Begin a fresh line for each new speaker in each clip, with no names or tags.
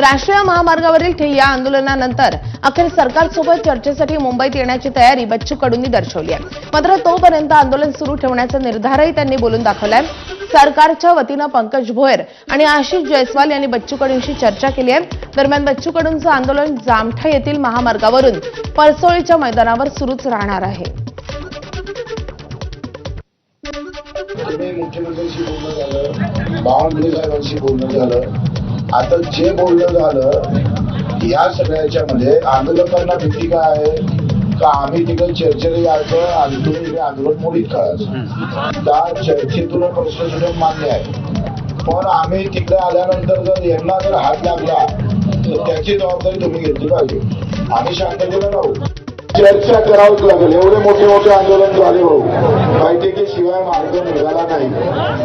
राष्ट्रीय महामार्गावरील या आंदोलनानंतर अखेर सरकारसोबत चर्चेसाठी मुंबईत येण्याची तयारी बच्चू कडूंनी दर्शवली आहे. मात्र तोपर्यंत आंदोलन सुरू ठेवण्याचा निर्धारही त्यांनी बोलून दाखवलाय. सरकारच्या वतीनं पंकज भोयर आणि आशिष जयस्वाल यांनी बच्चू कडूंशी चर्चा केली आहे. दरम्यान बच्चू कडूंचं आंदोलन जामठा येथील महामार्गावरून परसोळीच्या मैदानावर सुरूच राहणार आहे.
मुख्यमंत्र्यांशी बोलणं झालं बावनकुळे साहेबांशी बोलणं झालं. आता जे बोलणं झालं या सगळ्याच्या मध्ये आंदोलकांना भीती काय आहे? का आम्ही तिकडे चर्चेला यायचं आणि तुम्ही इकडे आंदोलन मोडीत करायचं? त्या चर्चेतून प्रश्न सुद्धा मान्य आहे. पण आम्ही तिकडे आल्यानंतर जर यांना जर हात लागला तर त्याची जबाबदारी तुम्ही घेतली पाहिजे. आम्ही शांततेला राहू. चर्चा करावीच लागेल. एवढे मोठे मोठे आंदोलन झाले भाऊ. बैठकीशिवाय मार्ग निघाला नाही.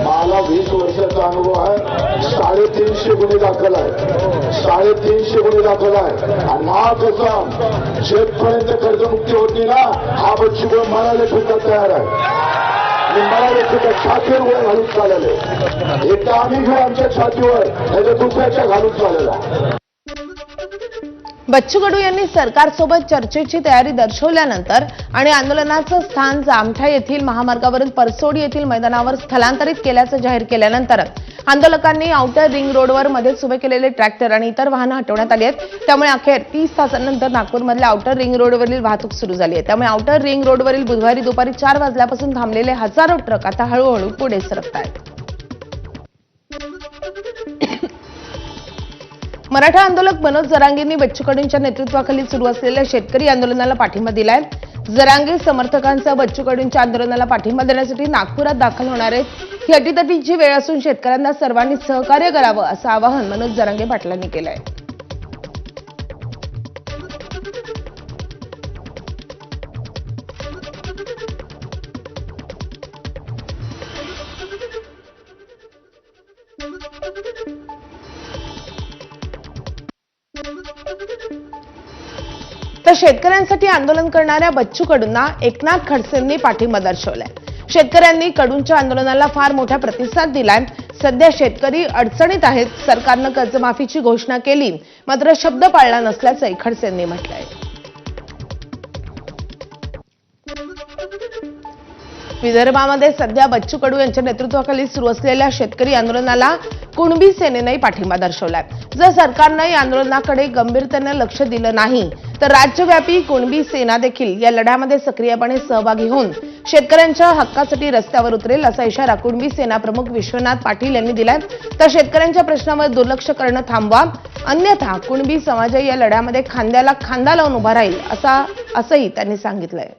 मला वीस वर्षाचा अनुभव आहे. साडेतीनशे गुन्हे दाखल आहे साडेतीनशे गुन्हे दाखल आहे आणि हा कसा शेतपर्यंत कर्जमुक्ती होती ना हा बच्ची गुण म्हणाले सुद्धा तयार आहे मी सुद्धा छातीवर घालून चालले एकदा आम्ही घेऊ आमच्या छातीवर त्याच्या दुसऱ्याच्या घालून चाललेला
बच्चू कडू यांनी सरकारसोबत चर्चेची तयारी दर्शवल्यानंतर आणि आंदोलनाचं स्थान जामठा येथील महामार्गावरील परसोडी येथील मैदानावर स्थलांतरित केल्याचं जाहीर केल्यानंतर आंदोलकांनी आउटर रिंग रोडवर मध्येच उभे केलेले ट्रॅक्टर आणि इतर वाहनं हटवण्यात आली आहेत. त्यामुळे अखेर तीस तासांनंतर नागपूरमधल्या आउटर रिंग रोडवरील वाहतूक सुरू झाली आहे. त्यामुळे आउटर रिंग रोडवरील बुधवारी दुपारी चार वाजल्यापासून थांबलेले हजारो ट्रक आता हळूहळू पुढे सरकत आहेत मराठा आंदोलक मनोज जरांगेंनी बच्चू कडूंच्या नेतृत्वाखाली सुरू असलेल्या शेतकरी आंदोलनाला पाठिंबा दिलाय. जरांगे समर्थकांचा बच्चू कडूंच्या आंदोलनाला पाठिंबा देण्यासाठी नागपुरात दाखल होणार आहेत. ही अटीतटीची वेळ असून शेतकऱ्यांना सर्वांनी सहकार्य करावं असं आवाहन मनोज जरांगे पाटलांनी केलं आहे तर शेतकऱ्यांसाठी आंदोलन करणाऱ्या बच्चू कडूंना एकनाथ खडसेंनी पाठिंबा दर्शवलाय. शेतकऱ्यांनी कडूंच्या आंदोलनाला फार मोठा प्रतिसाद दिलाय. सध्या शेतकरी अडचणीत आहेत. सरकारनं कर्जमाफीची घोषणा केली. मात्र शब्द पाळला नसल्याचंही खडसेंनी म्हटलंय. विदर्भामध्ये सध्या बच्चू कडू यांच्या नेतृत्वाखाली सुरू असलेल्या शेतकरी आंदोलनाला कुणबी सेनेनंही पाठिंबा दर्शवलाय. जर सरकारनं या आंदोलनाकडे गंभीरतेनं लक्ष दिलं नाही तर राज्यव्यापी कुणबी सेना देखील या लढ्यामध्ये सक्रियपणे सहभागी होऊन शेतकऱ्यांच्या हक्कासाठी रस्त्यावर उतरेल असा इशारा कुणबी सेना प्रमुख विश्वनाथ पाटील यांनी दिलाय. तर शेतकऱ्यांच्या प्रश्नावर दुर्लक्ष करणं थांबवा. अन्यथा कुणबी समाजही या लढ्यामध्ये खांद्याला खांदा लावून उभा राहील असा असंही त्यांनी सांगितलंय.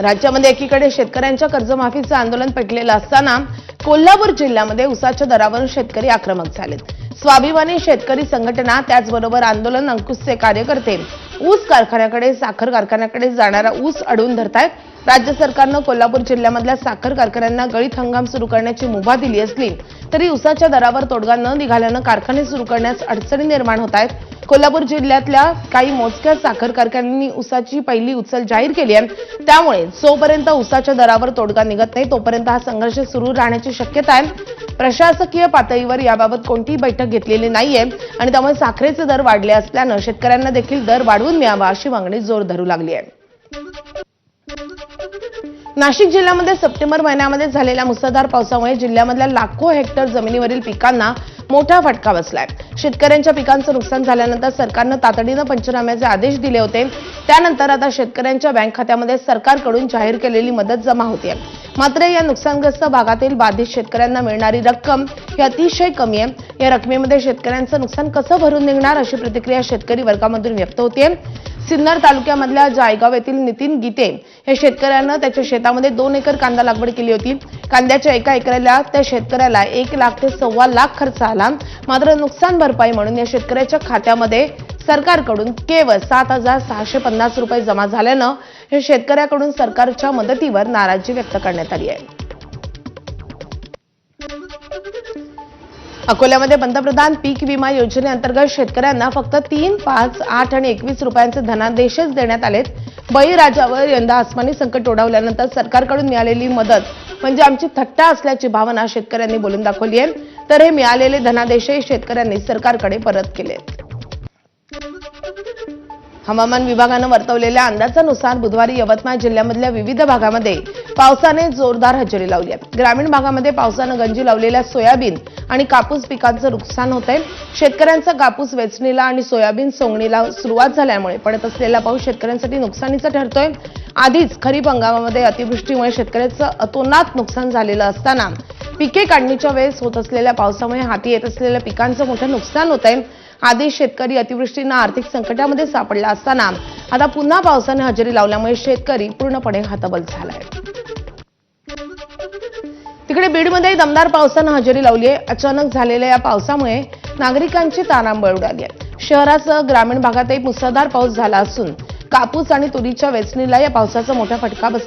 राज्यामध्ये एकीकडे शेतकऱ्यांच्या कर्जमाफीचं आंदोलन पेटलेलं असताना कोल्हापूर जिल्ह्यामध्ये उसाच्या दरावरून शेतकरी आक्रमक झालेत. स्वाभिमानी शेतकरी संघटना त्याचबरोबर आंदोलन अंकुशचे कार्यकर्ते. ऊस कारखान्याकडे साखर कारखान्याकडे जाणारा ऊस अडवून धरतायत. राज्य सरकारनं कोल्हापूर जिल्ह्यामधल्या साखर कारखान्यांना गळीत हंगाम सुरू करण्याची मुभा दिली असली तरी उसाच्या दरावर तोडगा न निघाल्यानं कारखाने सुरू करण्यास अडचणी निर्माण होत आहेत कोल्हापूर जिल्ह्यातल्या काही मोजक्या साखर कारखान्यांनी उसाची पहिली उचल जाहीर केली आहे. त्यामुळे जोपर्यंत उसाच्या दरावर तोडगा निघत नाही तोपर्यंत हा संघर्ष सुरू राहण्याची शक्यता आहे. प्रशासकीय पातळीवर याबाबत कोणतीही बैठक घेतलेली नाहीये आणि त्यामुळे साखरेचे दर वाढले असल्यानं शेतकऱ्यांना देखील दर वाढवून मिळावा अशी मागणी जोर धरू लागली आहे. नाशिक जिल्ह्यामध्ये सप्टेंबर महिन्यामध्ये झालेल्या मुसळधार पावसामुळे जिल्ह्यामधल्या लाखो हेक्टर जमिनीवरील पिकांना मोठा फटका बसलाय. शेतकऱ्यांच्या पिकांचं नुकसान झाल्यानंतर सरकारनं तातडीनं पंचनाम्याचे आदेश दिले होते. त्यानंतर आता शेतकऱ्यांच्या बँक खात्यामध्ये सरकारकडून जाहीर केलेली मदत जमा होते मात्र या नुकसानग्रस्त भागातील बाधित शेतकऱ्यांना मिळणारी रक्कम ही अतिशय कमी आहे. या रकमेमध्ये शेतकऱ्यांचं नुकसान कसं भरून निघणार अशी प्रतिक्रिया शेतकरी वर्गामधून व्यक्त होते सिन्नर तालुक्यामधल्या जायगाव येथील नितीन गीते हे शेतकऱ्यानं त्याच्या शेतामध्ये दोन एकर कांदा लागवड केली होती. कांद्याच्या एका एकराला त्या शेतकऱ्याला एक लाख ते सव्वा लाख खर्च आला. मात्र नुकसान भरपाई म्हणून या शेतकऱ्याच्या खात्यामध्ये सरकारकडून केवळ सात हजार सहाशे पन्नास रुपये जमा झाल्यानं हे शेतकऱ्याकडून सरकारच्या मदतीवर नाराजी व्यक्त करण्यात आली आहे. अकोल्यामध्ये पंतप्रधान पीक विमा योजनेअंतर्गत शेतकऱ्यांना फक्त तीन पाच आठ आणि एकवीस रुपयांचे धनादेशच देण्यात आलेत. बळीराजावर यंदा आसमानी संकट ओढवल्यानंतर सरकारकडून मिळालेली मदत म्हणजे आमची थट्टा असल्याची भावना शेतकऱ्यांनी बोलून दाखवली आहे. तर हे मिळालेले धनादेशही शेतकऱ्यांनी सरकारकडे परत केलेत. हवामान विभागानं वर्तवलेल्या अंदाजानुसार बुधवारी यवतमाळ जिल्ह्यामधल्या विविध भागामध्ये पावसाने जोरदार हजेरी लावली आहे. ग्रामीण भागामध्ये पावसानं गंजी लावलेल्या सोयाबीन आणि कापूस पिकांचं नुकसान होत आहे. शेतकऱ्यांचा कापूस वेचणीला आणि सोयाबीन सोंगणीला सुरुवात झाल्यामुळे पडत असलेला पाऊस शेतकऱ्यांसाठी नुकसानीचा ठरतोय. आधीच खरीप हंगामामध्ये अतिवृष्टीमुळे शेतकऱ्याचं अतोनात नुकसान झालेलं असताना पिके काढणीच्या वेळेस होत असलेल्या पावसामुळे हाती येत असलेल्या पिकांचं मोठं नुकसान होत आहे. आधी शेतकरी अतिवृष्टीनं आर्थिक संकटामध्ये सापडला असताना आता पुन्हा पावसाने हजेरी लावल्यामुळे शेतकरी पूर्णपणे हातबल झालाय. इकडे बीडमध्ये दमदार पावसानं हजेरी लावली आहे अचानक झालेल्या या पावसामुळे नागरिकांची तारांबळ उडाली आहे शहरासह ग्रामीण भागातही मुसळधार पाऊस झाला असून कापूस आणि तुरीच्या वेचणीला या पावसाचा मोठा फटका बसला